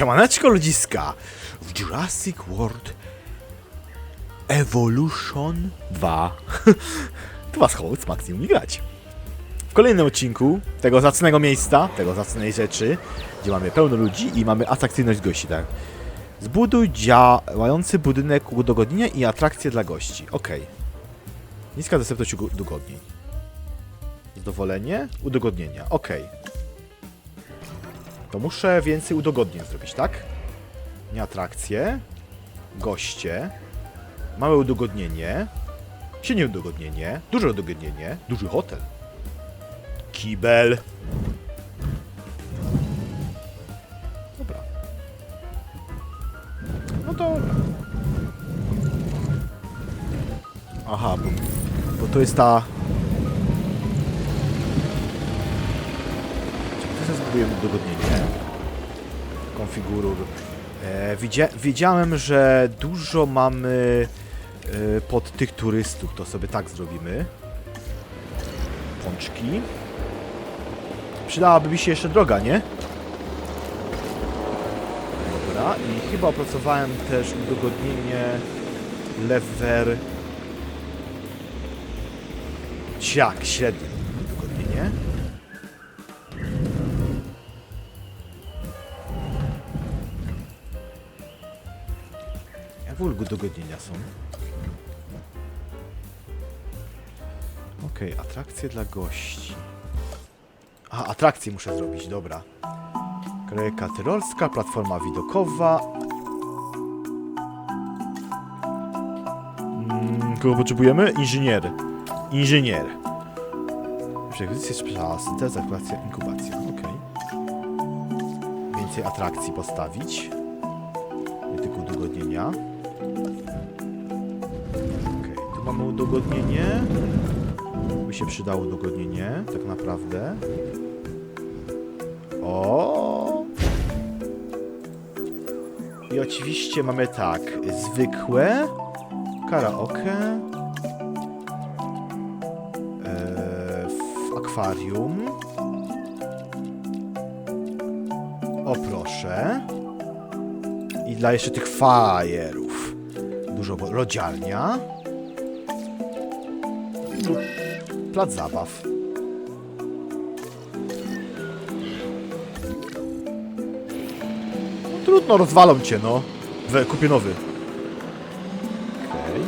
Siemaneczko ludziska! W Jurassic World Evolution 2 tu was host Maksimum grać. W kolejnym odcinku tego zacnego miejsca, tego zacnej rzeczy, gdzie mamy pełno ludzi i mamy atrakcyjność gości, tak? Zbuduj działający budynek udogodnienia i atrakcje dla gości. Okej. Niska dostępność udogodnień. Zadowolenie, udogodnienia. Okej. To muszę więcej udogodnień zrobić, tak? Nie atrakcje. Goście. Małe udogodnienie. Średnie udogodnienie. Duże udogodnienie. Duży hotel. Kibel. Dobra. No to... Aha, bo, bo to jest ta... To zbudujemy udogodnienie. Konfiguruj. E, widzia wiedziałem, że dużo mamy e, pod tych turystów, to sobie tak zrobimy. Pączki. Przydałaby mi się jeszcze droga, nie? Dobra, i chyba opracowałem też udogodnienie lever... Ciak, średnie Ogóle udogodnienia są? Okej, atrakcje dla gości. A, atrakcje muszę zrobić, dobra. Kolejka tyrolska, platforma widokowa. Mm, kogo potrzebujemy? Inżynier. Inżynier. Sprzedaż, synteza, aktywacja, inkubacja. Okej. Więcej atrakcji postawić. Nie tylko udogodnienia. Mamy udogodnienie. By się przydało udogodnienie, tak naprawdę. O! I oczywiście mamy tak, zwykłe, karaoke, e, w akwarium. O proszę. I dla jeszcze tych fajerów. Dużo lodziarnia. Plac zabaw. No, trudno, rozwalą cię, no. We, kupię nowy. Okej.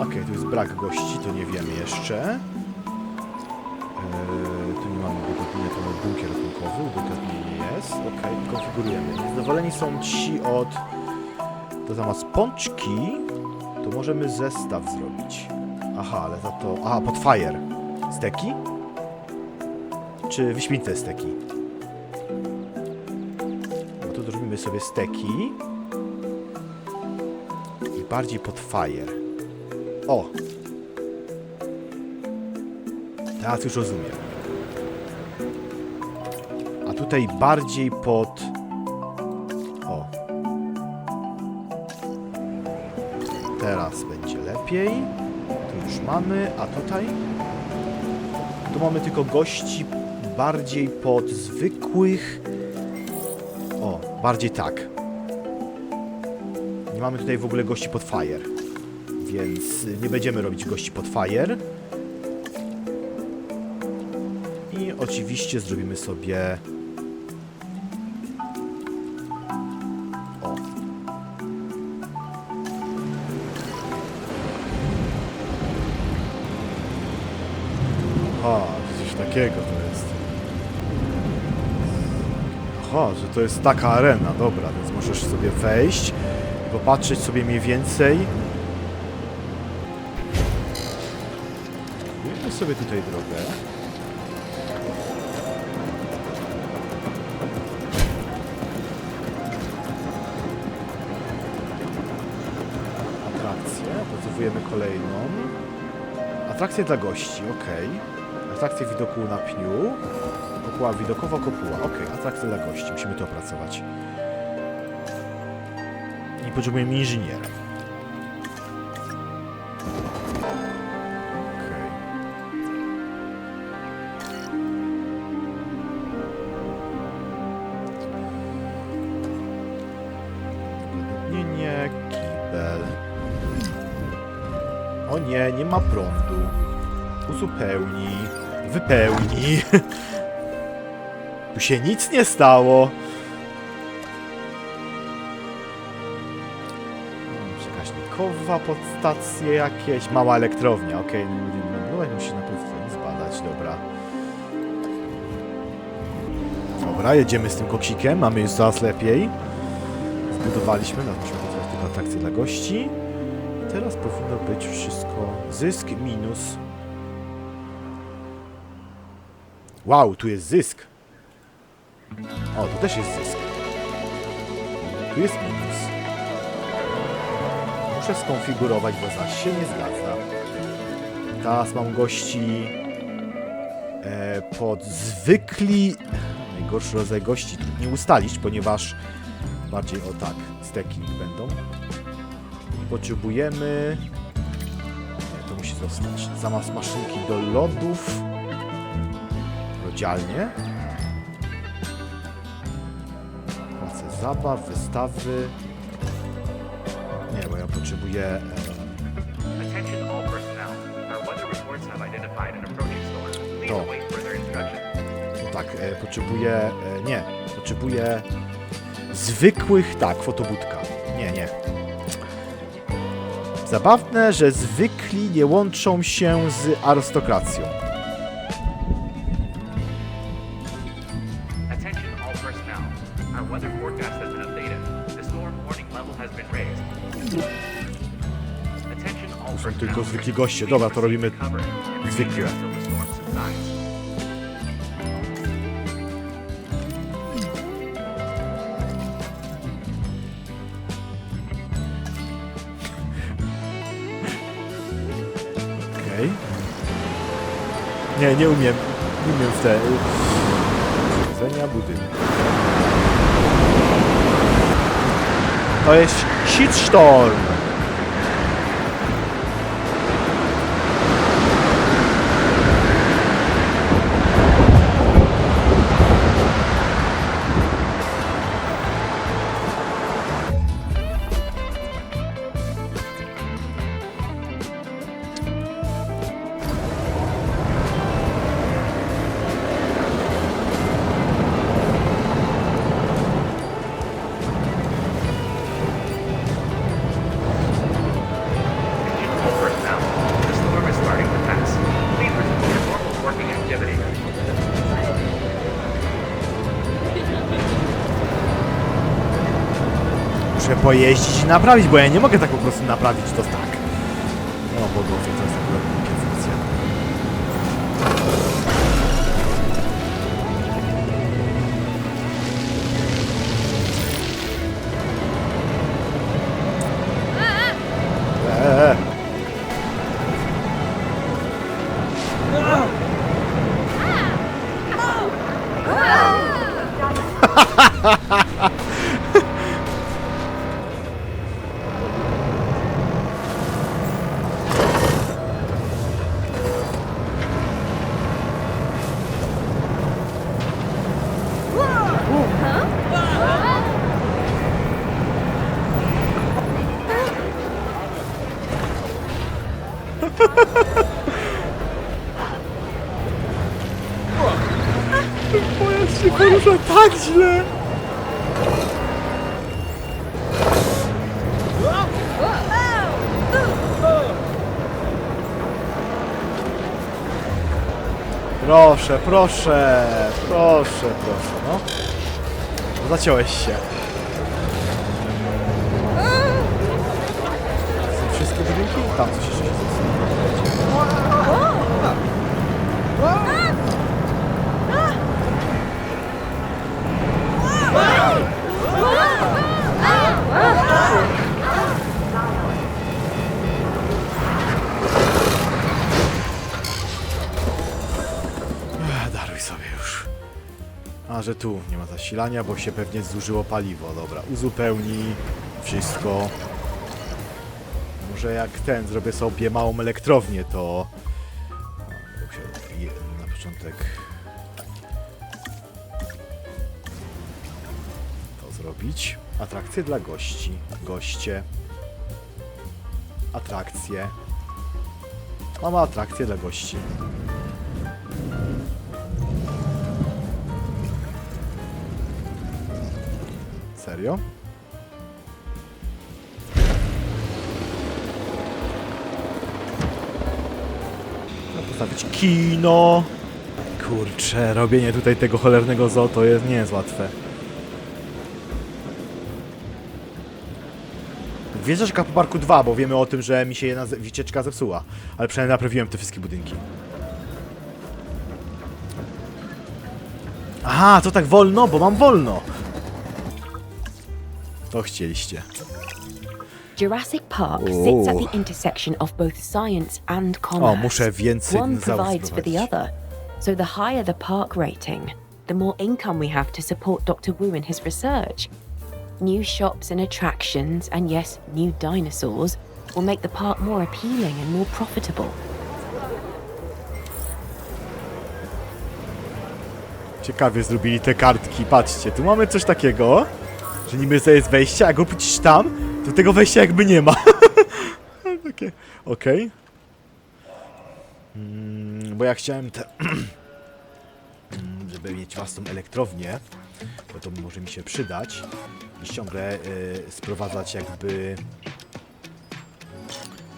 Okej, tu jest brak gości, to nie wiemy jeszcze. Eee, tu nie mamy udogodnienia, to mamy bunkier ratunkowy, udogodnienie jest. Okej, konfigurujemy. Niezadowoleni są ci od... To zamiast pączki, możemy zestaw zrobić. Aha, ale za to... Aha, pod fire. Steki? Czy wyśmienite steki? No to zrobimy sobie steki. I bardziej pod fire. O! Teraz już rozumiem. A tutaj bardziej pod... lepiej. Tu już mamy, a tutaj? Tu mamy tylko gości bardziej pod zwykłych. O, bardziej tak. Nie mamy tutaj w ogóle gości pod fire. Więc nie będziemy robić gości pod fire. I oczywiście zrobimy sobie. Takiego to jest. Aha, że to jest taka arena, dobra, więc możesz sobie wejść i popatrzeć sobie mniej więcej. Budujemy sobie tutaj drogę. Atrakcję, opracowujemy kolejną. Atrakcje dla gości, ok. Atrakcje widoku na pniu. Kopuła widokowa, kopuła. Ok, atrakcje dla gości. Musimy to opracować. I potrzebujemy inżyniera. nie ma prądu. Uzupełnij. Wypełnij. Tu się nic nie stało. Przekaźnikowa podstacje jakieś. Mała elektrownia, okej. No, no, musi najpierw to zbadać, dobra. Dobra, jedziemy z tym koksikiem. Mamy już coraz lepiej. Zbudowaliśmy, musimy budować tylko atrakcje dla gości. I teraz powinno być wszystko zysk minus. Wow, tu jest zysk. O, tu też jest zysk. Tu jest minus. Muszę skonfigurować, bo zaś się nie zgadza. Teraz mam gości e, pod zwykli... Najgorszy rodzaj gości trudniej ustalić, ponieważ bardziej o tak, steki będą. Potrzebujemy... Nie, to musi zostać. Zamiast maszynki do lodów... Lodzialnie. Place zabaw, wystawy... Nie, bo ja potrzebuję... E, To. No tak, e, potrzebuję. E, nie, potrzebuję zwykłych. Tak, fotobudka. Nie, nie. Zabawne, że zwykli nie łączą się z arystokracją. Zwykli goście. Dobra, to robimy subsides. Okej. Nie, nie umiem. Nie umiem w te. Urządzenia budynku. To jest shitstorm. Muszę pojeździć i naprawić, bo ja nie mogę tak po prostu naprawić to tak. No, bo to jest akurat Pojazd się porusza tak źle! Proszę, proszę, proszę, proszę, no. Zaciąłeś się. Są wszystkie budynki? Tam coś jeszcze się zaczyna. A, że tu nie ma zasilania, bo się pewnie zużyło paliwo. Dobra, uzupełnij wszystko. Może jak ten, zrobię sobie małą elektrownię, to... Na początek... To zrobić. Atrakcje dla gości. Goście. Atrakcje. Mamy atrakcję dla gości. Serio? Trzeba postawić kino. Kurczę, robienie tutaj tego cholernego zoo to jest, nie jest łatwe. Wjeżdżasz po Parku 2, bo wiemy o tym, że mi się jedna wycieczka zepsuła. Ale przynajmniej naprawiłem te wszystkie budynki. Aha, to tak wolno, bo mam wolno. To chcieliście. Jurassic Park sits at the intersection of both science and commerce. O, muszę więcej One provides for the other. So the higher the park rating, the more income we have to support Dr. Wu in his research. New shops and attractions, and yes, new dinosaurs, will make the park more appealing and more profitable. Ciekawie zrobili te kartki. Patrzcie, tu mamy coś takiego, że niby to jest wejście, a jak oprócz tam, to tego wejścia jakby nie ma. Okej. Mm, bo ja chciałem te... Żeby mieć własną elektrownię, bo to może mi się przydać i ciągle y, sprowadzać jakby...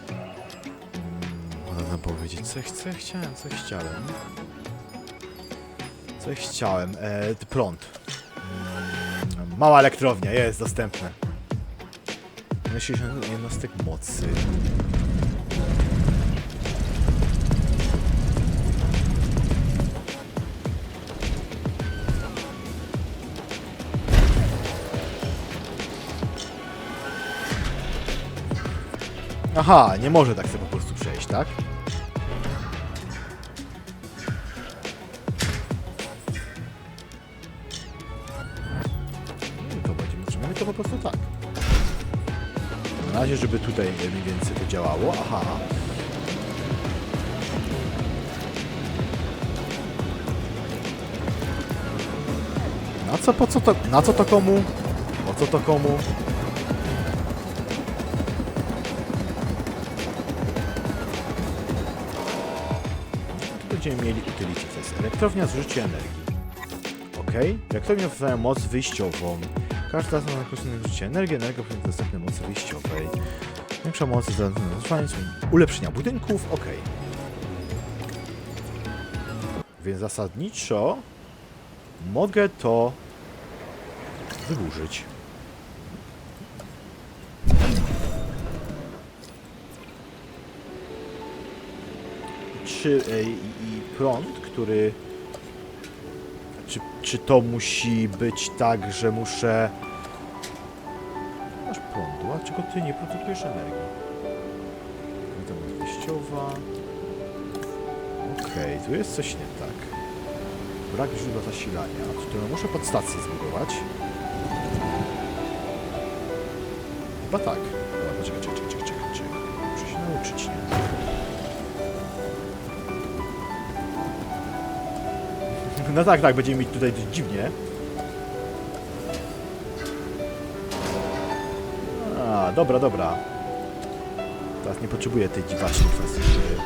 Mm, Można powiedzieć, co, co chciałem, co chciałem. Co chciałem? E, prąd. Mała elektrownia, jest dostępne. 60 jednostek mocy. Aha, nie może tak sobie po prostu przejść, tak? Razie, żeby tutaj mniej więcej to działało. Aha. Na co, po co to, na co to komu? Po co to komu? Tu będziemy mieli utility, to elektrownia zużycia energii. Ok. Elektrownia wytwarza moc wyjściową. Każda nas określone zużycie energii, energia powinna dostępnej mocy wyjściowej. Większa moc za ulepszenia budynków, ok. Więc zasadniczo mogę to wyburzyć. Czy e, i, i prąd, który czy, czy to musi być tak, że muszę... Masz prądu, a czego ty nie produkujesz energii? To jest wyjściowa. Okej, tu jest coś nie tak. Brak źródła zasilania. Tutaj muszę podstację zbudować. Chyba tak. No tak, tak, będzie mi tutaj dziwnie. A, dobra, dobra. Teraz nie potrzebuję tej dziwacznej infrastruktury.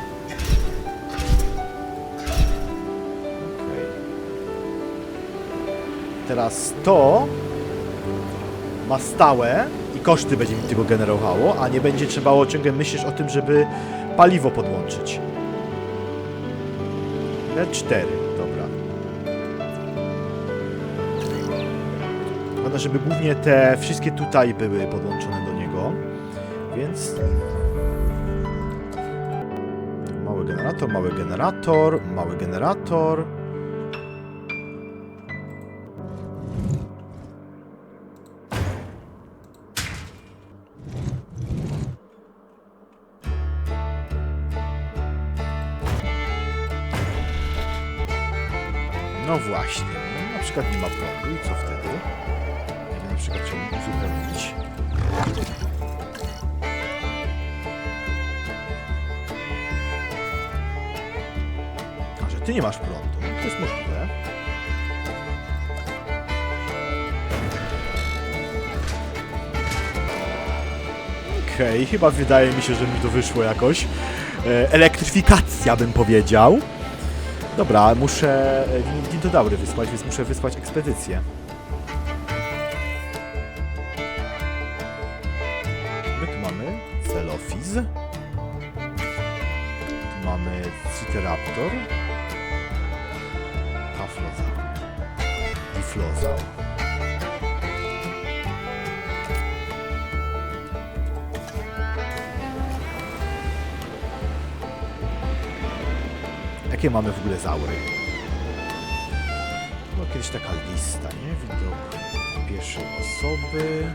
Okej. Teraz to ma stałe i koszty będzie mi tego generowało, a nie będzie trzeba ciągle myśleć o tym, żeby paliwo podłączyć. L4, Ważne, żeby głównie te wszystkie tutaj były podłączone do niego, więc... Mały generator, mały generator, mały generator. No właśnie, na przykład nie ma prądu i co wtedy? Przykład chciałbym uzupełnić. A że ty nie masz prądu, to jest możliwe. Okej. Okej, chyba wydaje mi się, że mi to wyszło jakoś. E, elektryfikacja bym powiedział. Dobra, muszę e, din- dintodaury wysłać, więc muszę wysłać ekspedycję. Celofiz. Tu mamy Citeraptor. Pafloza. Difloza. Jakie mamy w ogóle zaury? No kiedyś taka lista, nie? Widok pierwszej osoby.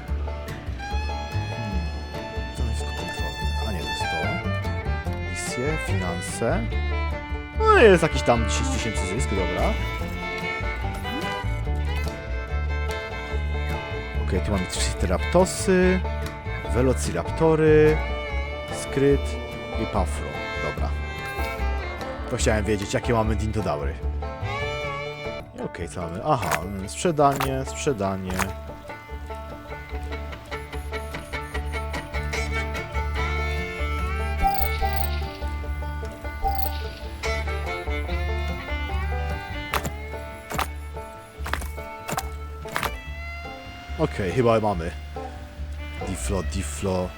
Finanse. No jest jakiś tam 10 tysięcy zysk, dobra. Okej, tu mamy Triceraptosy, Velociraptory, Skryt i Pafro. Dobra. To chciałem wiedzieć, jakie mamy dintodaury. I Okej, co mamy? Aha, mm, sprzedanie, sprzedanie. Chyba mamy. Diflo, Diflo.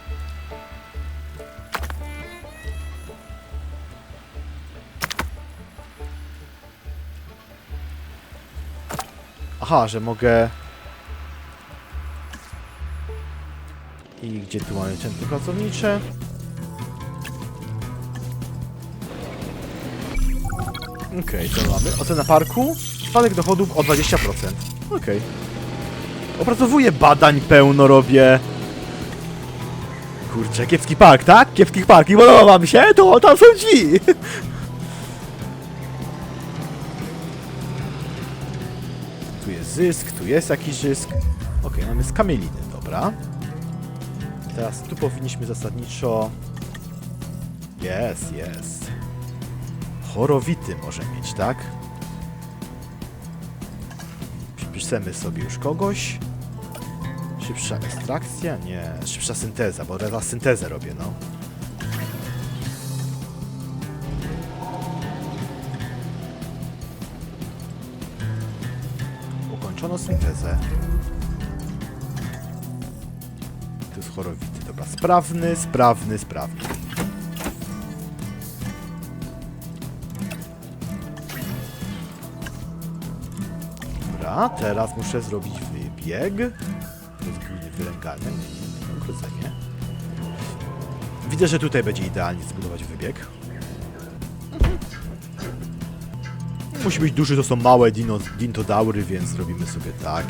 Aha, że mogę... I gdzie tu mamy centrum pracownicze? Okej, co mamy? Ocena parku? Spadek dochodów o 20%. Okej. Opracowuję badań pełno robię. Kurczę, kiepski park, tak? Kiepski park. I podoba wam się? To tam są drzwi. Tu jest zysk, tu jest jakiś zysk. Okej, mamy skamieliny, dobra. Teraz tu powinniśmy zasadniczo... Jest, jest. Chorowity może mieć, tak? Przypiszemy sobie już kogoś. Szybsza ekstrakcja? Nie, szybsza synteza, bo teraz syntezę robię, no. Ukończono syntezę. Tu jest chorowity, dobra. Sprawny, sprawny, sprawny. Dobra, teraz muszę zrobić wybieg. Nie, ukrócenie. Widzę, że tutaj będzie idealnie zbudować wybieg. Musi być duży, to są małe dino, dintodaury, więc zrobimy sobie tak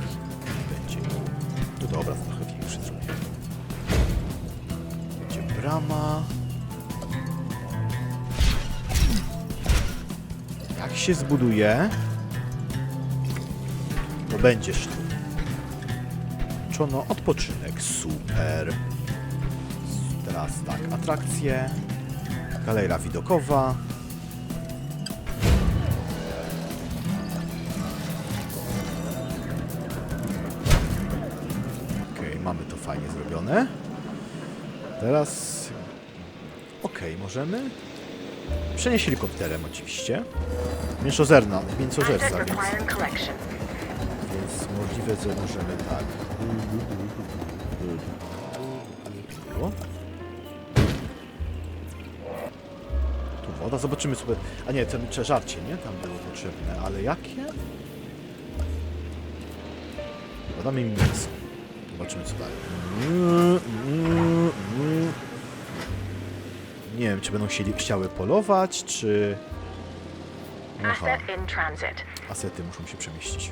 będzie. No dobra, trochę większy zrobię. Będzie brama. Jak się zbuduje, to będzie sztuk. Czono odpoczynek, super. Teraz tak, atrakcje. Galera widokowa. Okej, mamy to fajnie zrobione. Teraz... Okej, możemy... Przenieść helikopterem oczywiście. Mięsozerna, mięsożerca, więc... możliwe, że możemy tak. O. Tu woda, zobaczymy sobie. A nie, ten żarcie, nie? Tam było potrzebne, ale jakie? Podamy im mięso. Zobaczymy co dalej. Nie wiem, czy będą chcieli, chciały polować, czy... Aha, asety muszą się przemieścić.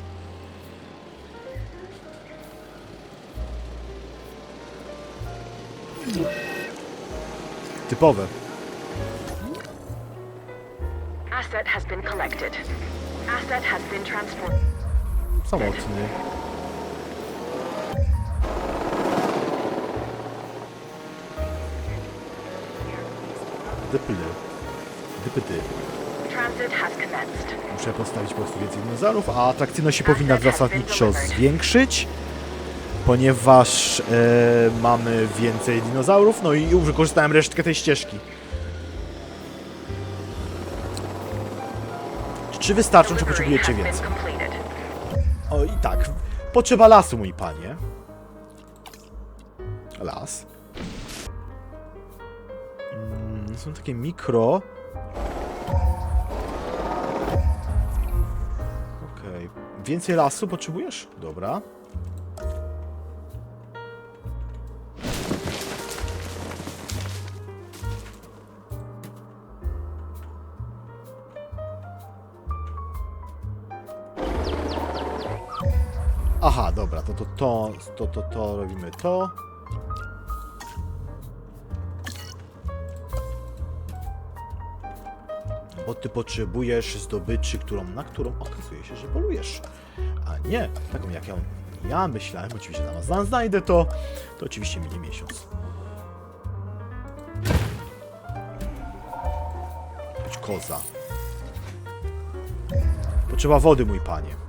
Typowe. Asset has been collected. Asset has been transported. Samotny. Dyply. Dypyty. Transit has commenced. Muszę postawić po prostu więcej dinozaurów, a atrakcyjność się powinna zasadniczo zwiększyć. Ponieważ e, mamy więcej dinozaurów, no i wykorzystałem resztkę tej ścieżki. Czy wystarczą, czy potrzebujecie więcej? O i tak, potrzeba lasu, mój panie. Las. Mm, są takie mikro. Okej. Więcej lasu potrzebujesz? Dobra. To to, to, to, robimy to. Bo ty potrzebujesz zdobyczy, którą, na którą okazuje się, że polujesz. A nie taką jak ja, ja myślałem, oczywiście na was znajdę to, to oczywiście minie miesiąc. Koza. Potrzeba wody, mój panie.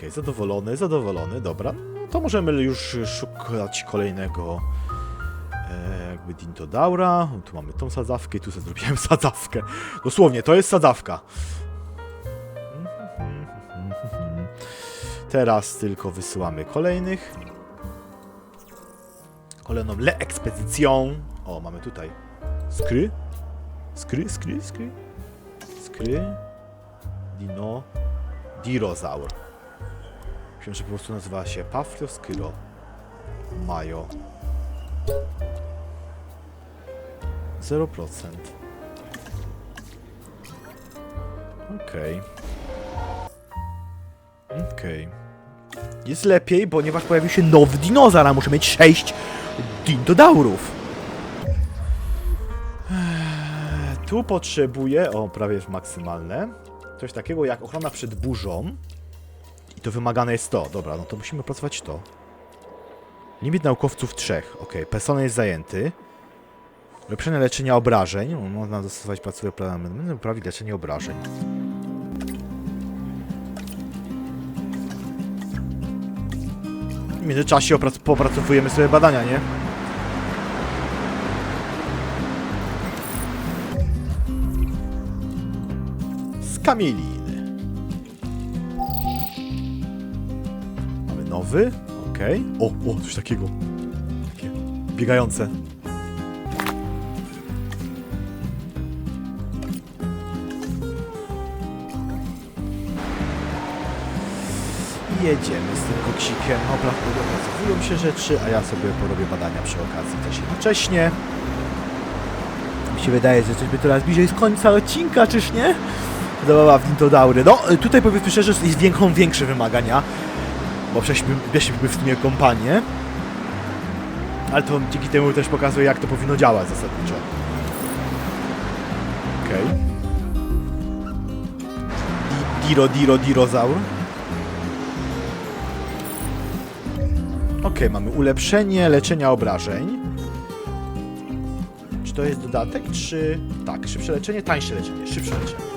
Okej, zadowolony, zadowolony, dobra. No to możemy już szukać kolejnego e, jakby Dintodaura. Tu mamy tą sadzawkę i tu sobie zrobiłem sadzawkę. Dosłownie, to jest sadzawka. Teraz tylko wysyłamy kolejnych. Kolejną Le Expedition. O, mamy tutaj skry. Skry, skry, skry. Skry. Dino. Dirozaur. Myślałem, że po prostu nazywa się Paflioskyro. Majo. 0%. Okej. Okej. Jest lepiej, ponieważ pojawił się nowy dinozaur, a muszę mieć 6 dinodaurów. Tu potrzebuję, o prawie już maksymalne, coś takiego jak ochrona przed burzą. I to wymagane jest to. Dobra, no to musimy pracować to. Limit naukowców trzech. Ok, personel jest zajęty. Ulepszenie leczenia obrażeń. Można dostosować pracuje plan poprawić leczenie obrażeń. W międzyczasie oprac- popracowujemy sobie badania, nie? Skamieliny. Nowy. Okej. O, o, coś takiego. Takie biegające. Jedziemy z tym koksikiem. Dobra, opracowują się rzeczy, a ja sobie porobię badania przy okazji też jednocześnie. Mi się wydaje, że by coraz bliżej z końca odcinka, czyż nie? Zabawa w Dintodaury. No, y, tutaj powiedzmy szczerze, że większą, większe wymagania, bo weszliśmy w sumie kompanię. Ale to dzięki temu też pokazuje, jak to powinno działać zasadniczo. Okej. Di- Diro, Diro, Dirozaur. Okej, mamy ulepszenie leczenia obrażeń. Czy to jest dodatek, czy... Tak, szybsze leczenie, tańsze leczenie, szybsze leczenie.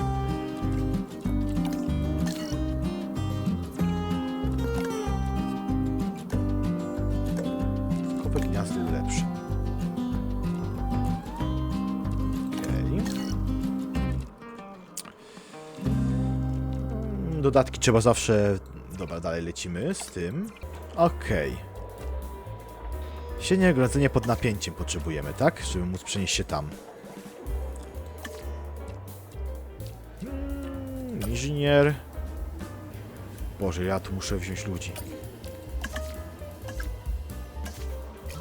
Dodatki trzeba zawsze... Dobra, dalej lecimy z tym. Okej. Sienie grodzenie pod napięciem potrzebujemy, tak? Żeby móc przenieść się tam. Mm, Inżynier. Boże, ja tu muszę wziąć ludzi.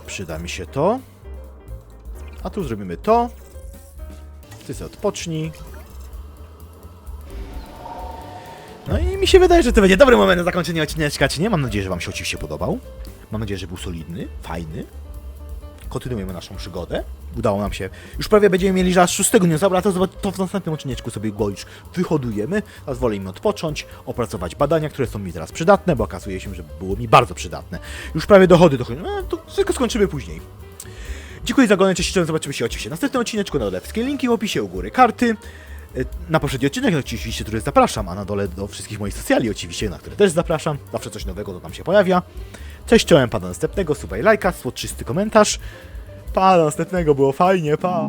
Przyda mi się to. A tu zrobimy to. Ty sobie odpocznij. Mi się wydaje, że to będzie dobry moment na zakończenie odcineczka, czy nie? Mam nadzieję, że wam się oczywiście podobał. Mam nadzieję, że był solidny, fajny. kontynuujemy naszą przygodę. Udało nam się. Już prawie będziemy mieli aż szóstego dinozaura, to, to w następnym odcineczku sobie go wyhodujemy. Pozwolę im odpocząć, opracować badania, które są mi teraz przydatne, bo okazuje się, że było mi bardzo przydatne. Już prawie dochody dochodzą, no, to wszystko skończymy później. Dziękuję za oglądanie, cześć, zobaczymy się oczywiście w następnym odcineczku, na dole wszystkie linki w opisie, u góry karty. Y, Na poprzedni odcinek oczywiście, który zapraszam, a na dole do wszystkich moich socjali oczywiście, na które też zapraszam. Zawsze coś nowego to tam się pojawia. Cześć, czołem, pa do następnego, subaj lajka, słodczysty komentarz. Pa do następnego, było fajnie, pa.